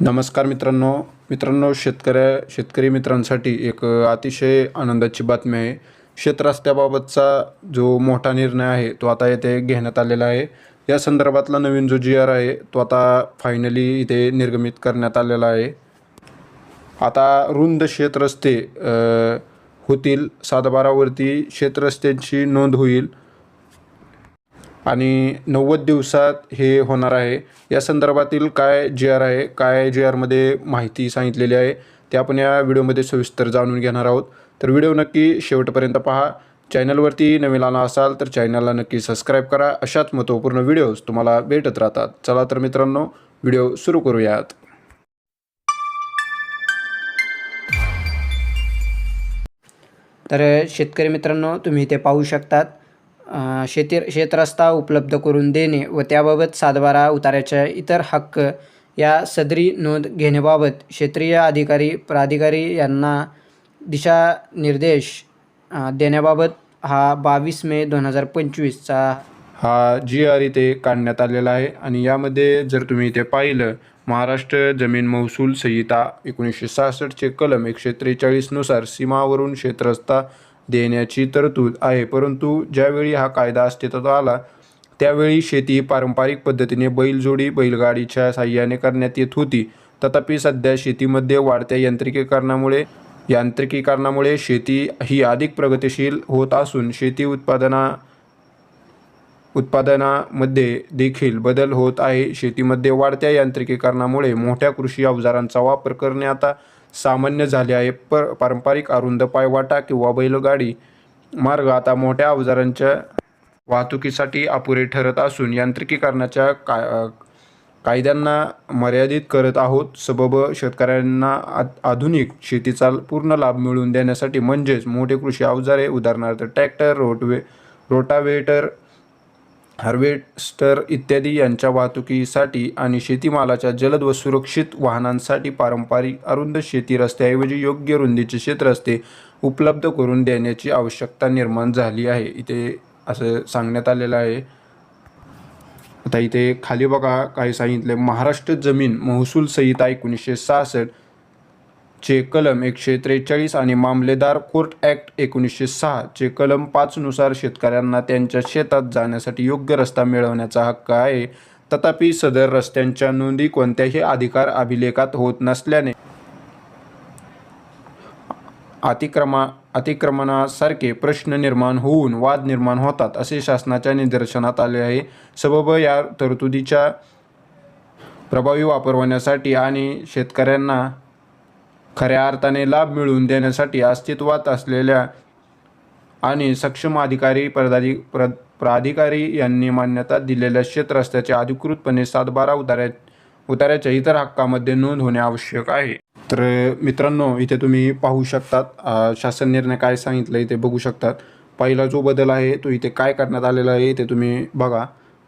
नमस्कार मित्रांनो. मित्रांनो शेतकऱ्या शेतकरी मित्रांसाठी एक अतिशय आनंदाची बातमी आहे. शेतरस्त्याबाबतचा जो मोठा निर्णय आहे तो आता येथे घेण्यात आलेला आहे. या संदर्भातला नवीन जो जी आर आहे तो आता फायनली इथे निर्गमित करण्यात आलेला आहे. आता रुंद शेतरस्ते होतील सातबारावरती शेतरस्त्यांची नोंद होईल. आणि नव्वद दिवसात हे होणार आहे. या संदर्भातील काय जी आर आहे काय जी आरमध्ये माहिती सांगितलेली आहे ते आपण या व्हिडिओमध्ये सविस्तर जाणून घेणार आहोत. तर व्हिडिओ नक्की शेवटपर्यंत पहा. चॅनलवरती नवीन आला असाल तर चॅनलला नक्की सबस्क्राईब करा. अशाच महत्त्वपूर्ण व्हिडिओज तुम्हाला भेटत राहतात. चला तर मित्रांनो व्हिडिओ सुरू करूयात. तर शेतकरी मित्रांनो तुम्ही इथे पाहू शकतात शेती शेतरस्ता उपलब्ध करून देणे व त्याबाबत सातबारा उताऱ्याच्या इतर हक्क या सदरी नोंद घेण्याबाबत क्षेत्रीय अधिकारी प्राधिकारी यांना दिशानिर्देश देण्याबाबत हा बावीस मे दोन हजार पंचवीसचा हा जी आर इथे काढण्यात आलेला आहे आणि यामध्ये जर तुम्ही इथे पाहिलं महाराष्ट्र जमीन महसूल संहिता एकोणीसशे सहासष्टचे कलम एकशे त्रेचाळीसनुसार सीमावरून क्षेत्रस्ता देण्याची तरतूद आहे. परंतु ज्यावेळी हा कायदा अस्तित्वात आला त्यावेळी शेती पारंपरिक पद्धतीने बैलजोडी बैलगाडीच्या साह्याने करण्यात येत होती. तथापि सध्या शेतीमध्ये वाढत्या यांत्रिकीकरणामुळे यांत्रिकीकरणामुळे शेती ही अधिक प्रगतिशील होत असून शेती उत्पादना उत्पादनामध्ये देखील बदल होत आहे. शेतीमध्ये वाढत्या यांत्रिकीकरणामुळे मोठ्या कृषी अवजारांचा वापर करणे आता सामान्य झाले आहे. पर पारंपरिक अरुंद पायवाटा किंवा बैलगाडी मार्ग आता मोठ्या अवजारांच्या वाहतुकीसाठी अपुरे ठरत असून यांत्रिकीकरणाच्या का कायद्यांना मर्यादित करत आहोत. सबब शेतकऱ्यांना आ आधुनिक शेतीचा पूर्ण लाभ मिळवून देण्यासाठी म्हणजेच मोठे कृषी अवजारे उदाहरणार्थ ट्रॅक्टर रोटवे रोटावेटर हार्वेस्टर इत्यादी यांच्या वाहतुकीसाठी आणि शेतीमालाच्या जलद व सुरक्षित वाहनांसाठी पारंपरिक अरुंद शेती रस्त्याऐवजी योग्य रुंदीचे शेतरस्ते उपलब्ध करून देण्याची आवश्यकता निर्माण झाली आहे. इथे असं सांगण्यात आलेलं आहे. आता इथे खाली बघा काय सांगितलं महाराष्ट्र जमीन महसूल संहिता एकोणीसशे सहासष्ट चे कलम एकशे त्रेचाळीस आणि मामलेदार कोर्ट ॲक्ट एकोणीसशे सहा चे कलम पाचनुसार शेतकऱ्यांना त्यांच्या शेतात जाण्यासाठी योग्य रस्ता मिळवण्याचा हक्क आहे. तथापि सदर रस्त्यांच्या नोंदी कोणत्याही अधिकार अभिलेखात होत नसल्याने अतिक्रमा अतिक्रमणासारखे प्रश्न निर्माण होऊन वाद निर्माण होतात असे शासनाच्या निदर्शनात आले आहे. सबब या तरतुदीच्या प्रभावी वापर होण्यासाठी आणि शेतकऱ्यांना खऱ्या अर्थाने लाभ मिळवून देण्यासाठी अस्तित्वात असलेल्या आणि सक्षम अधिकारी पदाधि प्र प्राधिकारी यांनी मान्यता दिलेल्या क्षेत्रस्त्याचे अधिकृतपणे सातबारा उतार्या उतार्याच्या इतर हक्कामध्ये नोंद होणे आवश्यक आहे. तर मित्रांनो इथे तुम्ही पाहू शकतात शासन निर्णय काय सांगितलं इथे बघू शकतात. पहिला जो बदल आहे तो इथे काय करण्यात आलेला आहे ते तुम्ही बघा.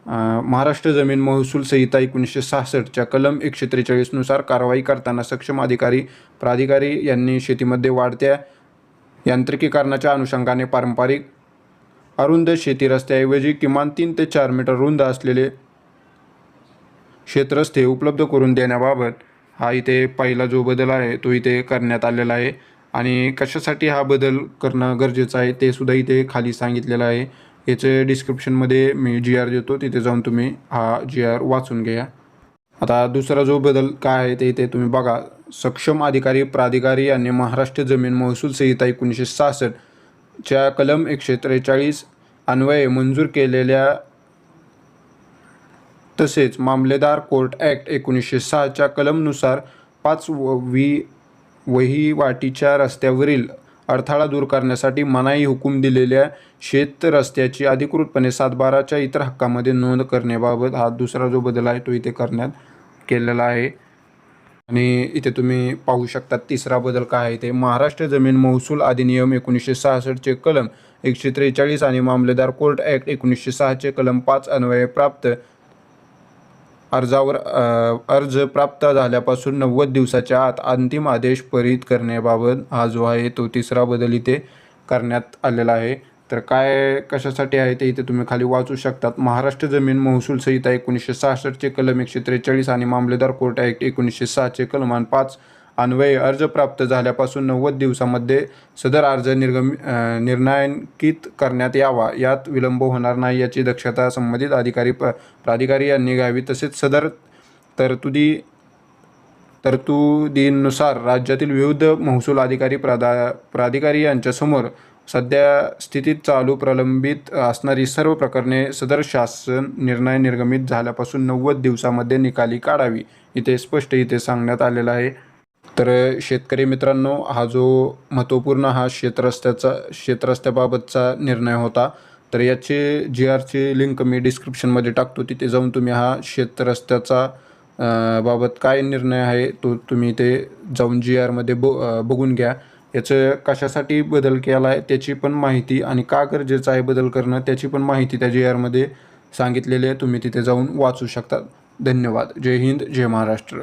महाराष्ट्र जमीन महसूल संहिता एकोणीसशे सहासष्टच्या कलम एकशे त्रेचाळीसनुसार कारवाई करताना सक्षम अधिकारी प्राधिकारी यांनी शेतीमध्ये वाढत्या यांत्रिकीकरणाच्या अनुषंगाने पारंपरिक अरुंद शेती रस्त्याऐवजी किमान तीन ते चार मीटर रुंद असलेले शेतरस्ते उपलब्ध करून देण्याबाबत हा इथे पहिला जो बदल आहे तो इथे करण्यात आलेला आहे. आणि कशासाठी हा बदल करणं गरजेचं आहे ते सुद्धा इथे खाली सांगितलेलं आहे. याचे डिस्क्रिप्शनमध्ये मी जी आर देतो. तिथे जाऊन तुम्ही हा जी आर वाचून घ्या. आता दुसरा जो बदल काय आहे ते इथे तुम्ही बघा. सक्षम अधिकारी प्राधिकारी यांनी महाराष्ट्र जमीन महसूल संहिता एकोणीसशे सहासष्टच्या कलम एकशे त्रेचाळीस अन्वये मंजूर केलेल्या तसेच मामलेदार कोर्ट ॲक्ट एकोणीसशे सहाच्या कलमनुसार पाच व वी वहिवाटीच्या रस्त्यावरील अडथळा दूर करण्यासाठी मनाई हुकूम दिलेल्या शेत रस्त्याची अधिकृतपणे सातबाराच्या इतर हक्कामध्ये नोंद करण्याबाबत हा दुसरा जो बदल आहे तो इथे करण्यात केलेला आहे. आणि इथे तुम्ही पाहू शकता तिसरा बदल काय आहे ते. महाराष्ट्र जमीन महसूल अधिनियम एकोणीसशे सहासष्टचे कलम एकशे त्रेचाळीस आणि मामलेदार कोर्ट ॲक्ट एकोणीसशे सहाचे कलम पाच अन्वये प्राप्त अर्जावर अर्ज प्राप्त झाल्यापासून नव्वद दिवसाच्या आत अंतिम आदेश परित करण्याबाबत हा जो आहे तो तिसरा बदल इथे करण्यात आलेला आहे. तर काय कशासाठी आहे ते इथे तुम्ही खाली वाचू शकतात. महाराष्ट्र जमीन महसूल संहिता एकोणीसशे सहासष्टचे कलम एकशे त्रेचाळीस आणि मामलेदार कोर्ट ॲक्ट एकोणीसशे सहाचे कलमान पाच अन्वये अर्ज प्राप्त झाल्यापासून नव्वद दिवसामध्ये सदर अर्ज निर्गम निर्णायकित करण्यात यावा. यात विलंब होणार नाही याची दक्षता संबंधित अधिकारी प प्राधिकारी यांनी घ्यावी. तसेच सदर तरतुदी तरतुदींनुसार राज्यातील विविध महसूल अधिकारी प्राधा प्राधिकारी यांच्यासमोर सध्या स्थितीत चालू प्रलंबित असणारी सर्व प्रकरणे सदर शासन निर्णय निर्गमित झाल्यापासून नव्वद दिवसामध्ये निकाली काढावी इथे स्पष्ट इथे सांगण्यात आलेलं आहे. तर शेतकरी मित्रांनो हा जो महत्त्वपूर्ण हा शेतरस्त्याचा शेतरस्त्याबाबतचा निर्णय होता तर याचे जी आरची लिंक मी डिस्क्रिप्शनमध्ये टाकतो. तिथे जाऊन तुम्ही हा शेतरस्त्याचा बाबत काय निर्णय आहे तो तुम्ही ते जाऊन जी आरमध्ये ब बघून घ्या. याचं कशासाठी बदल केला आहे त्याची पण माहिती आणि का गरजेचं आहे बदल करणं त्याची पण माहिती त्या जी आरमध्ये सांगितलेली आहे. तुम्ही तिथे जाऊन वाचू शकता. धन्यवाद. जय हिंद जय महाराष्ट्र.